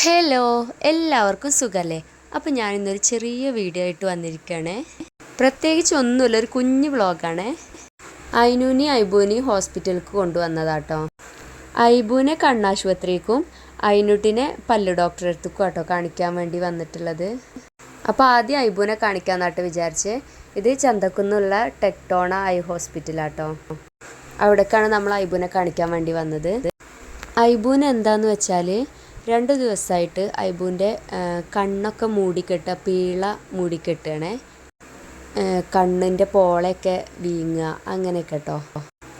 Hello എല്ലാവർക്കും സുഖമല്ലേ അപ്പം ഞാനിന്നൊരു ചെറിയ വീഡിയോ ആയിട്ട് വന്നിരിക്കുകയാണ്. പ്രത്യേകിച്ച് ഒന്നുമില്ല ഒരു കുഞ്ഞു വ്ളോഗാണേ. ഐനൂനി ഐബൂനി ഹോസ്പിറ്റലിലേക്ക് കൊണ്ടുവന്നതാട്ടോ. ഐബൂനെ കണ്ണാശുപത്രിക്കും ഐനുട്ടിനെ പല്ലു ഡോക്ടറെ അടുത്തേക്കും കേട്ടോ കാണിക്കാൻ വേണ്ടി വന്നിട്ടുള്ളത്. അപ്പോൾ ആദ്യം ഐബൂനെ കാണിക്കാന്നാട്ട് വിചാരിച്ച്. ഇത് ചന്തക്കുന്നുള്ള ടെക്ടോണ ഐ ഹോസ്പിറ്റലാട്ടോ. അവിടേക്കാണ് നമ്മൾ ഐബൂനെ കാണിക്കാൻ വേണ്ടി വന്നത്. ഐബൂന് എന്താന്ന് വെച്ചാൽ രണ്ട് ദിവസമായിട്ട് അയ്ബുവിന്റെ കണ്ണൊക്കെ മൂടിക്കെട്ടുക പീള മൂടിക്കെട്ടുകയാണേ കണ്ണിന്റെ പോളയൊക്കെ വീങ്ങുക അങ്ങനെയൊക്കെ കേട്ടോ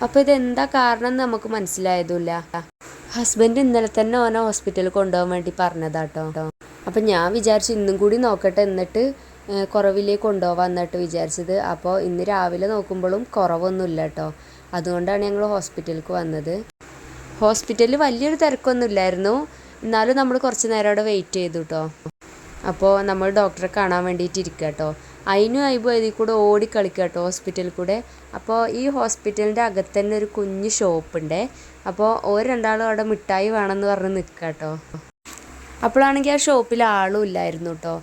അപ്പോൾ ഇതെന്താ കാരണം എന്ന് നമുക്ക് മനസ്സിലായതുമില്ല. ഹസ്ബൻഡ് ഇന്നലെ തന്നെ ഓനെ ഹോസ്പിറ്റലിൽ കൊണ്ടുപോകാൻ വേണ്ടി പറഞ്ഞതാട്ടോ. അപ്പം ഞാൻ വിചാരിച്ചു ഇന്നും കൂടി നോക്കട്ടെ എന്നിട്ട് കുറവിലേക്ക് കൊണ്ടുപോകാൻ എന്നിട്ട് വിചാരിച്ചത്. അപ്പോൾ ഇന്ന് രാവിലെ നോക്കുമ്പോഴും കുറവൊന്നുമില്ല കേട്ടോ അതുകൊണ്ടാണ് ഞങ്ങൾ ഹോസ്പിറ്റലിലേക്ക് വന്നത്. ഹോസ്പിറ്റലിൽ വലിയൊരു തിരക്കൊന്നും ഇല്ലായിരുന്നു എന്നാലും നമ്മൾ കുറച്ച് നേരം അവിടെ വെയിറ്റ് ചെയ്തു കേട്ടോ അപ്പോൾ നമ്മൾ ഡോക്ടറെ കാണാൻ വേണ്ടിയിട്ട് ഇരിക്കുക കേട്ടോ അതിനും അയിബും അതിൽ കൂടെ ഓടിക്കളിക്കുക കേട്ടോ ഹോസ്പിറ്റലിൽ കൂടെ. അപ്പോൾ ഈ ഹോസ്പിറ്റലിന്റെ അകത്ത് തന്നെ ഒരു കുഞ്ഞ് ഷോപ്പുണ്ടേ അപ്പോൾ ഒരു രണ്ടാളും അവിടെ മിഠായി വേണമെന്ന് പറഞ്ഞ് നിൽക്കുക കേട്ടോ അപ്പോഴാണെങ്കിൽ ആ ഷോപ്പിൽ ആളും ഇല്ലായിരുന്നു കേട്ടോ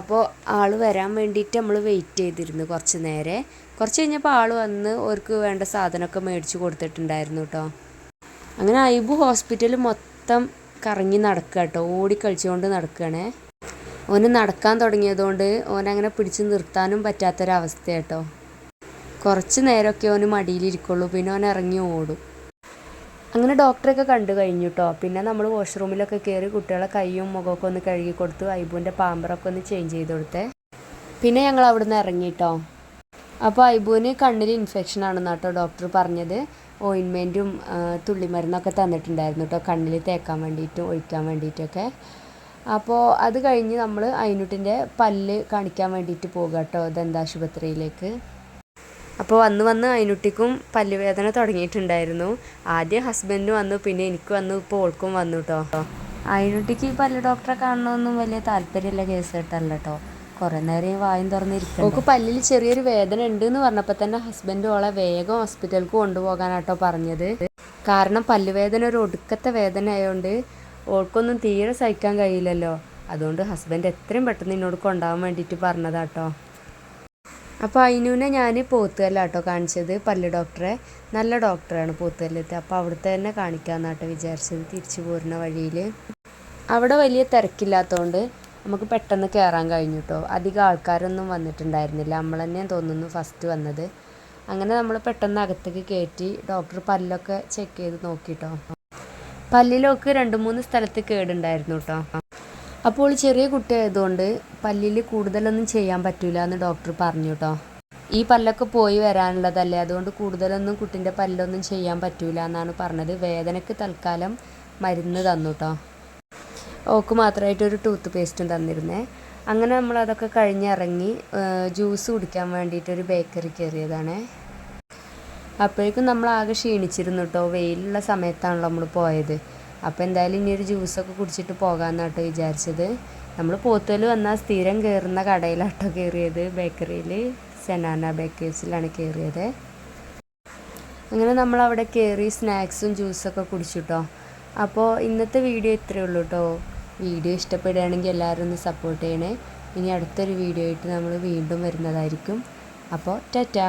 അപ്പോൾ ആൾ വരാൻ വേണ്ടിയിട്ട് നമ്മൾ വെയിറ്റ് ചെയ്തിരുന്നു കുറച്ച് നേരെ. കുറച്ച് കഴിഞ്ഞപ്പോൾ ആൾ വന്ന് അവർക്ക് വേണ്ട സാധനമൊക്കെ മേടിച്ച് കൊടുത്തിട്ടുണ്ടായിരുന്നു കേട്ടോ അങ്ങനെ ഐബു ഹോസ്പിറ്റൽ മൊത്തം കറങ്ങി നടക്കുക കേട്ടോ. ഓടി കളിച്ചുകൊണ്ട് നടക്കുകയാണേ. ഓന് നടക്കാൻ തുടങ്ങിയതുകൊണ്ട് ഓനങ്ങനെ പിടിച്ച് നിർത്താനും പറ്റാത്തൊരവസ്ഥ കേട്ടോ. കുറച്ച് നേരമൊക്കെ ഓന് മടിയിലിരിക്കുള്ളൂ പിന്നെ ഓൻ ഇറങ്ങി ഓടും. അങ്ങനെ ഡോക്ടറൊക്കെ കണ്ടു കഴിഞ്ഞു കേട്ടോ. പിന്നെ നമ്മൾ വാഷ്റൂമിലൊക്കെ കയറി കുട്ടികളെ കൈയും മുഖമൊക്കെ ഒന്ന് കഴുകി കൊടുത്തു. ഐബുവിന്റെ പാമ്പറൊക്കെ ഒന്ന് ചേഞ്ച് ചെയ്ത് കൊടുത്തേ. പിന്നെ ഞങ്ങൾ അവിടെ നിന്ന് ഇറങ്ങി കേട്ടോ. അപ്പോൾ ഐബുവിന് കണ്ണിൽ ഇൻഫെക്ഷൻ ആണെന്നാട്ടോ ഡോക്ടർ പറഞ്ഞത്. ഓയിൻമെന്റും തുള്ളിമരുന്നൊക്കെ തന്നിട്ടുണ്ടായിരുന്നു കേട്ടോ കണ്ണിൽ തേക്കാൻ വേണ്ടിയിട്ടും ഒഴിക്കാൻ വേണ്ടിയിട്ടൊക്കെ. അപ്പോൾ അത് കഴിഞ്ഞ് നമ്മൾ അയിനുട്ടിന്റെ പല്ല് കാണിക്കാൻ വേണ്ടിയിട്ട് പോകുക കേട്ടോ ദന്താശുപത്രിയിലേക്ക്. അപ്പോൾ വന്ന് വന്ന് അയിനുട്ടിക്കും പല്ലുവേദന തുടങ്ങിയിട്ടുണ്ടായിരുന്നു. ആദ്യം ഹസ്ബൻഡ് വന്നു പിന്നെ എനിക്ക് വന്നു ഇപ്പോൾ ഓൾക്കും വന്നു കേട്ടോ അയിനുട്ടിക്ക് ഈ പല്ല് ഡോക്ടറെ കാണണമെന്നും വലിയ താല്പര്യമില്ല കേസ് കേട്ടല്ല കേട്ടോ കുറേ നേരം വായും തുറന്നിരിക്കും ഓക്ക് പല്ലിൽ ചെറിയൊരു വേദന ഉണ്ട് എന്ന് പറഞ്ഞപ്പോൾ തന്നെ ഹസ്ബൻഡ് ഓളെ വേഗം ഹോസ്പിറ്റലിലേക്ക് കൊണ്ടുപോകാനാട്ടോ പറഞ്ഞത്. കാരണം പല്ലുവേദന ഒരു ഒടുക്കത്തെ വേദന ആയതുകൊണ്ട് ഓൾക്കൊന്നും തീരെ സഹിക്കാൻ കഴിയില്ലല്ലോ. അതുകൊണ്ട് ഹസ്ബൻഡ് എത്രയും പെട്ടെന്ന് എന്നോട് കൊണ്ടാവാൻ വേണ്ടിയിട്ട് പറഞ്ഞതാട്ടോ. അപ്പോൾ അയിനൂനെ ഞാൻ പോത്തുകല്ല കേട്ടോ കാണിച്ചത് പല്ല് ഡോക്ടറെ നല്ല ഡോക്ടറാണ് പോത്തുകല്ലത്ത്. അപ്പോൾ അവിടുത്തെ തന്നെ കാണിക്കാമെന്നാട്ടോ വിചാരിച്ചത് തിരിച്ചു പോരുന്ന വഴിയിൽ അവിടെ വലിയ തിരക്കില്ലാത്തതുകൊണ്ട് നമുക്ക് പെട്ടെന്ന് കയറാൻ കഴിഞ്ഞു കേട്ടോ അധികം ആൾക്കാരൊന്നും വന്നിട്ടുണ്ടായിരുന്നില്ല. നമ്മൾ തന്നെ തോന്നുന്നു ഫസ്റ്റ് വന്നത്. അങ്ങനെ നമ്മൾ പെട്ടെന്ന് അകത്തേക്ക് കയറ്റി ഡോക്ടർ പല്ലൊക്കെ ചെക്ക് ചെയ്ത് നോക്കിട്ടോ പല്ലിലൊക്കെ രണ്ട് മൂന്ന് സ്ഥലത്ത് കേടുണ്ടായിരുന്നു കേട്ടോ അപ്പോൾ ചെറിയ കുട്ടിയായതുകൊണ്ട് പല്ലിൽ കൂടുതലൊന്നും ചെയ്യാൻ പറ്റില്ല എന്ന് ഡോക്ടർ പറഞ്ഞു കേട്ടോ ഈ പല്ലൊക്കെ പോയി വരാനുള്ളതല്ലേ? അതുകൊണ്ട് കൂടുതലൊന്നും കുട്ടിന്റെ പല്ലൊന്നും ചെയ്യാൻ പറ്റില്ല എന്നാണ് പറഞ്ഞത്. വേദനയ്ക്ക് തൽക്കാലം മരുന്ന് തന്നു കേട്ടോ ഓക്ക് മാത്രമായിട്ട് ഒരു ടൂത്ത് പേസ്റ്റും തന്നിരുന്നേ. അങ്ങനെ നമ്മൾ അതൊക്കെ കഴിഞ്ഞിറങ്ങി ജ്യൂസ് കുടിക്കാൻ വേണ്ടിയിട്ട് ഒരു ബേക്കറി കയറിയതാണേ. അപ്പോഴേക്കും നമ്മൾ ആകെ ക്ഷീണിച്ചിരുന്നു കേട്ടോ വെയിലുള്ള സമയത്താണല്ലോ നമ്മൾ പോയത്. അപ്പോൾ എന്തായാലും ഇനി ഒരു ജ്യൂസൊക്കെ കുടിച്ചിട്ട് പോകാമെന്നാട്ടോ വിചാരിച്ചത്. നമ്മൾ പോത്തൽ വന്നാൽ സ്ഥിരം കയറുന്ന കടയിലാട്ടോ കയറിയത്. ബേക്കറിയിൽ സെനാന ബേക്കേഴ്സിലാണ് കയറിയത്. അങ്ങനെ നമ്മൾ അവിടെ കയറി സ്നാക്സും ജ്യൂസൊക്കെ കുടിച്ചിട്ടോ അപ്പോൾ ഇന്നത്തെ വീഡിയോ ഇത്രയേ ഉള്ളൂ കേട്ടോ വീഡിയോ ഇഷ്ടപ്പെടുകയാണെങ്കിൽ എല്ലാവരും ഒന്ന് സപ്പോർട്ട് ചെയ്യണേ. ഇനി അടുത്തൊരു വീഡിയോ ആയിട്ട് നമ്മൾ വീണ്ടും വരുന്നതായിരിക്കും. അപ്പോൾ ടാറ്റാ.